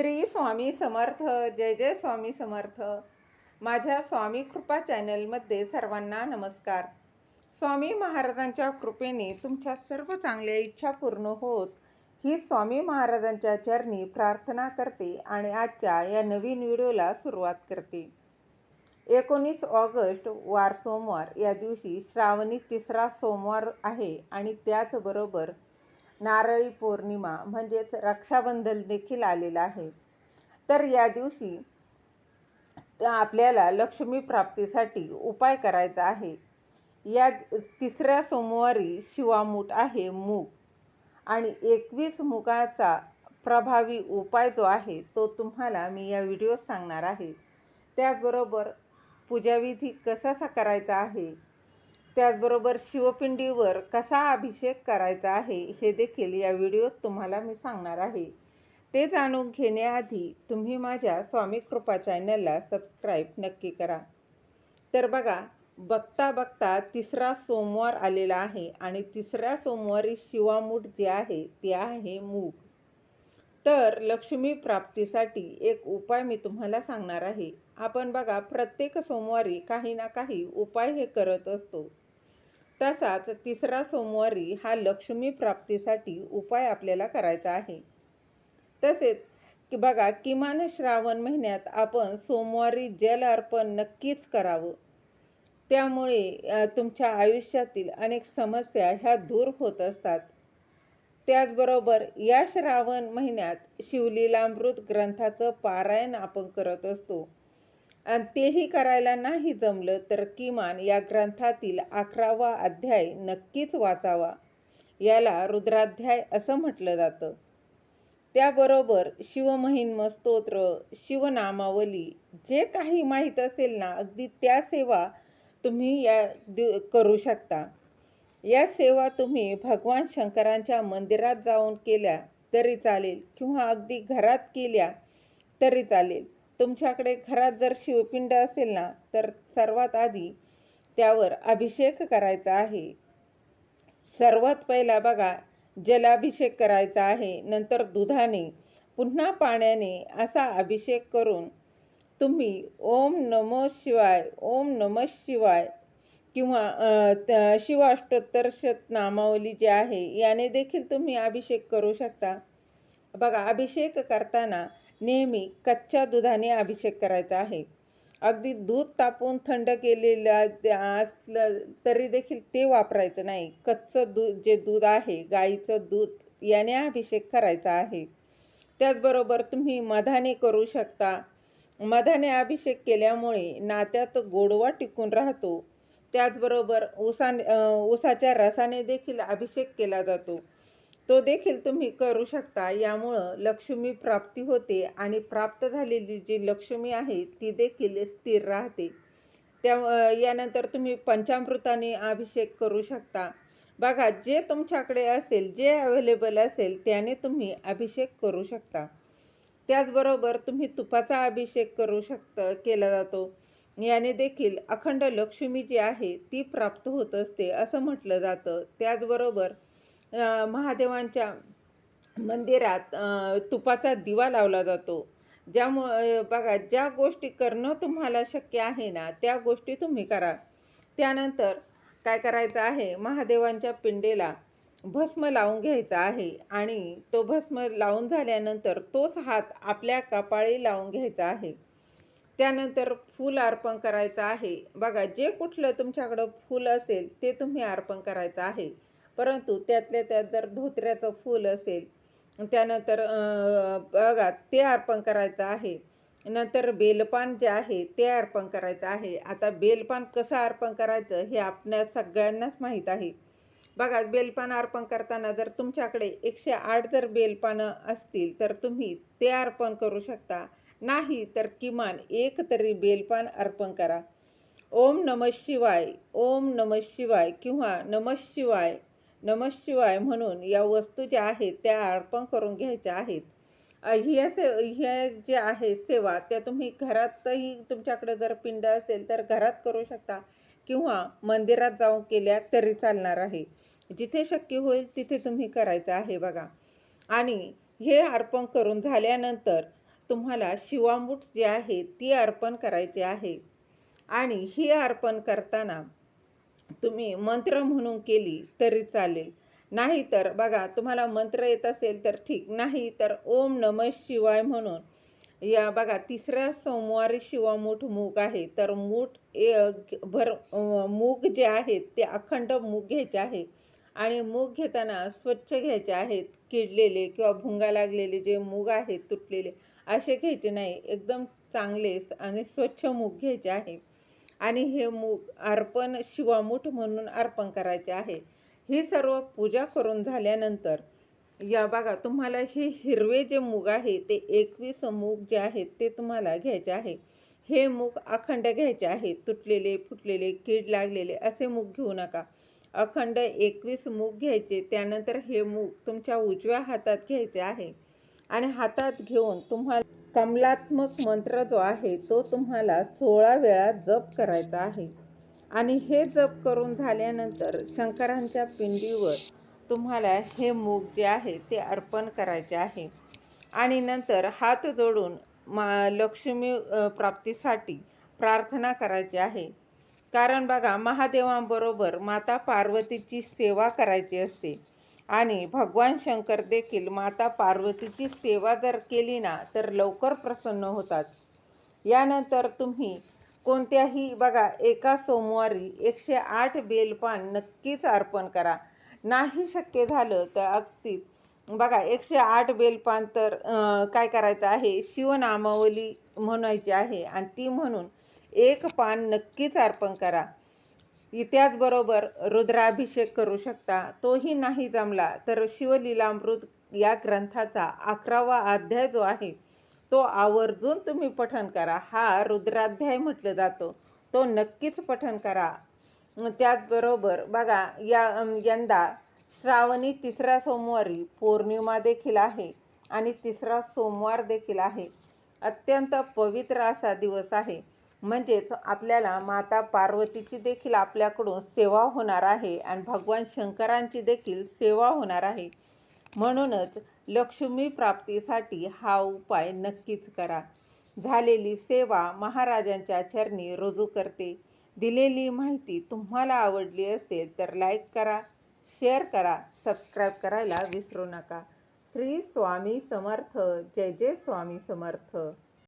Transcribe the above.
श्री स्वामी समर्थ जय जय स्वामी समर्थ. माझ्या स्वामी कृपा चॅनलमध्ये सर्वांना नमस्कार. स्वामी महाराजांच्या कृपेने तुमच्या सर्व चांगल्या इच्छा पूर्ण होत ही स्वामी महाराजांच्या चरणी प्रार्थना करते आणि आजच्या या नवीन व्हिडिओला सुरुवात करते. एकोणीस ऑगस्ट वार सोमवार या दिवशी श्रावणी तिसरा सोमवार आहे आणि त्याचबरोबर नारळी पौर्णिमा म्हणजेच रक्षाबंधन देखील आलेलं आहे. तर या दिवशी आपल्याला लक्ष्मी प्राप्तीसाठी उपाय करायचा आहे. या तिसऱ्या सोमवारी शिवामूठ आहे मूग आणि एकवीस मुगाचा प्रभावी उपाय जो आहे तो तुम्हाला मी या व्हिडिओत सांगणार आहे. त्याचबरोबर पूजाविधी कसा करायचा आहे? त्याचबरोबर शिवपिंडीवर कसा अभिषेक करायचा आहे हे देखील या व्हिडिओत तुम्हाला मी सांगणार आहे. ते जाणून घेण्याआधी तुम्ही माझ्या स्वामी कृपा चॅनलला सबस्क्राईब नक्की करा. तर बघा बघता बघता तिसरा सोमवार आलेला आहे आणि तिसऱ्या सोमवारी शिवामूठ जे आहे ते आहे मूग. तर लक्ष्मी प्राप्तीसाठी एक उपाय मी तुम्हाला सांगणार आहे. आपण बघा प्रत्येक सोमवारी काही ना काही उपाय हे करत असतो. तसाच तिसरा सोमवारी हा लक्ष्मी प्राप्तीसाठी उपाय आपल्याला करायचा आहे. तसेच की बघा किमान श्रावण महिन्यात आपण सोमवारी जल अर्पण नक्कीच करावं. त्यामुळे तुमच्या आयुष्यातील अनेक समस्या ह्या दूर होत असतात. त्याचबरोबर या श्रावण महिन्यात शिवलीलामृत ग्रंथाचं पारायण आपण करत असतो. आणि तेही करायला नाही जमलं तर किमान या ग्रंथातील अकरावा अध्याय नक्कीच वाचावा. याला रुद्राध्याय असं म्हटलं जातं. त्याबरोबर शिवमहिन्म स्तोत्र शिवनामावली जे काही माहीत असेल ना अगदी त्या सेवा तुम्ही या करू शकता. या सेवा तुम्ही भगवान शंकरांच्या मंदिरात जाऊन केल्या तरी चालेल किंवा अगदी घरात केल्या तरी चालेल. तुमच्याकडे घरात जर शिवपिंड असेल ना तर सर्वात आधी त्यावर अभिषेक करायचा आहे. सर्वात पहिला बघा जलाभिषेक करायचा आहे. नंतर दुधाने पुन्हा पाण्याने असा अभिषेक करून तुम्ही ओम नमो शिवाय ओम नमः शिवाय किंवा अ, शिवाष्टोत्तर शतनामावली जी आहे याने देखील तुम्ही अभिषेक करू शकता. बघा अभिषेक करताना नेहमी कच्च्या दुधाने अभिषेक करायचा आहे. अगदी दूध तापून थंड केलेलं असलं तरी देखील ते वापरायचं नाही. कच्चं दूध जे दूध आहे गाईचं दूध याने अभिषेक करायचा आहे. त्याचबरोबर तुम्ही मधाने करू शकता. मधाने अभिषेक केल्यामुळे नात्यात गोडवा टिकून राहतो. त्याचबरोबर उसा उसाच्या रसाने देखील अभिषेक केला जातो. तो देखील तुम्ही करू शकता. यामुळं लक्ष्मी प्राप्ती होते आणि प्राप्त झालेली जी लक्ष्मी आहे ती देखील स्थिर राहते. त्या यानंतर तुम्ही पंचामृताने अभिषेक करू शकता. बघा जे तुमच्याकडे असेल जे अवेलेबल असेल त्याने तुम्ही अभिषेक करू शकता. त्याचबरोबर तुम्ही तुपाचा अभिषेक करू शकता केला जातो. याने देखील अखंड लक्ष्मी जी आहे ती प्राप्त होत असते असं म्हटलं जातं. त्याचबरोबर महादेवांच्या मंदिरात तुपाचा दिवा लावला जातो. ज्यामुळे बघा ज्या गोष्टी करणं तुम्हाला शक्य आहे ना त्या गोष्टी तुम्ही करा. त्यानंतर काय करायचं आहे? महादेवांच्या पिंडेला भस्म लावून घ्यायचा आहे आणि तो भस्म लावून झाल्यानंतर तोच हात आपल्या कपाळी लावून घ्यायचा आहे. त्यानंतर फूल अर्पण करायचं आहे. बघा जे कुठलं तुमच्याकडं फूल असेल ते तुम्ही अर्पण करायचं आहे. परंतु त्यातल्या त्यात जर धोत्र्याचं फूल असेल त्यानंतर बघा ते अर्पण करायचं आहे. नंतर बेलपान जे आहे ते अर्पण करायचं आहे. आता बेलपान कसं अर्पण करायचं हे आपल्या सगळ्यांनाच माहीत आहे. बघा बेलपान अर्पण करताना जर तुमच्याकडे एकशे आठ जर बेलपानं असतील तर तुम्ही ते अर्पण करू शकता. नाही तर किमान एक तरी बेलपान अर्पण करा. ओम नम शिवाय ओम नम शिवाय किंवा नम शिवाय नमशिवाय म्हणून या वस्तू ज्या आहेत त्या अर्पण करून घ्यायच्या आहेत. ह्या से ह्या जे आहे सेवा त्या तुम्ही घरातही तुमच्याकडे जर पिंड असेल तर घरात करू शकता किंवा मंदिरात जाऊन केल्या तरी चालणार आहे. जिथे शक्य होईल तिथे तुम्ही करायचं आहे बघा. आणि हे अर्पण करून झाल्यानंतर तुम्हाला शिवामूठ जी आहे ती अर्पण करायची आहे. आणि ही अर्पण करताना तुम्ही मंत्र म्हणून केली तरी चालेल. नाही तर बघा तुम्हाला मंत्र येत असेल तर ठीक. नाही तर ओम नम शिवाय म्हणून. या बघा तिसऱ्या सोमवारी शिवामूठ मूग आहे. तर मूठ ए- भर मूग जे आहेत ते अखंड मूग घ्यायचे आहे. आणि मूग घेताना स्वच्छ घ्यायचे आहेत. किडलेले किंवा भुंगा लागलेले जे मूग आहेत तुटलेले असे घ्यायचे नाही. एकदम चांगलेच आणि स्वच्छ मूग घ्यायचे आहे. आणि हे मूग अर्पण शिवामूठ म्हणून अर्पण करायचे आहे. ही सर्व पूजा करून झाल्यानंतर या बघा तुम्हाला हे हिरवे जे मूग आहे ते एकवीस मूग जे आहेत ते तुम्हाला घ्यायचे आहे. हे मूग अखंड घ्यायचे आहे. तुटलेले फुटलेले कीड लागलेले असे मूग घेऊ नका. अखंड एकवीस मूग घ्यायचे त्यानंतर हे मूग तुमच्या उजव्या हातात घ्यायचे आहे. आणि हातात घेऊन तुम्हाला कमलात्मक मंत्र जो आहे तो तुम्हाला सोळा वेळा जप करायचा आहे. आणि हे जप करून झाल्यानंतर शंकरांच्या पिंडीवर तुम्हाला हे मूग जे आहे ते अर्पण करायचे आहे. आणि नंतर हात जोडून मा लक्ष्मी प्राप्तीसाठी प्रार्थना करायची आहे. कारण बघा महादेवांबरोबर माता पार्वतीची सेवा करायची असते. आणि भगवान शंकर देखील माता पार्वतीची सेवा जर केली ना तर लवकर प्रसन्न होतात. यानंतर तुम्ही कोणत्याही बघा एका सोमवारी एकशे आठ बेलपान नक्कीच अर्पण करा. नाही शक्य झालं तर अगदी बघा एकशे आठ बेलपान तर काय करायचं आहे? शिवनामावली म्हणायची आहे आणि ती म्हणून एक पान नक्कीच अर्पण करा. त्याचबरोबर रुद्राभिषेक करू शकता. तोही नाही जमला तर शिवलीलामृत या ग्रंथाचा अकरावा अध्याय जो आहे तो आवर्जून तुम्ही पठण करा. हा रुद्राध्याय म्हटलं जातो. तो नक्कीच पठण करा. त्याचबरोबर बघा या यंदा श्रावणी तिसऱ्या सोमवारी पौर्णिमा देखील आहे आणि तिसरा सोमवार देखील आहे. अत्यंत पवित्र असा दिवस आहे. म्हणजेच आपल्याला माता पार्वतीची देखील आपल्याकडून सेवा होणार आहे आणि भगवान शंकरांची देखील सेवा होणार आहे. म्हणूनच लक्ष्मी प्राप्तीसाठी हा उपाय नक्कीच करा. झालेली सेवा महाराजांच्या चरणी रुजू करते. दिलेली माहिती तुम्हाला आवडली असेल तर लाईक करा शेअर करा सबस्क्राईब करायला विसरू नका. श्री स्वामी समर्थ. जय जय स्वामी समर्थ.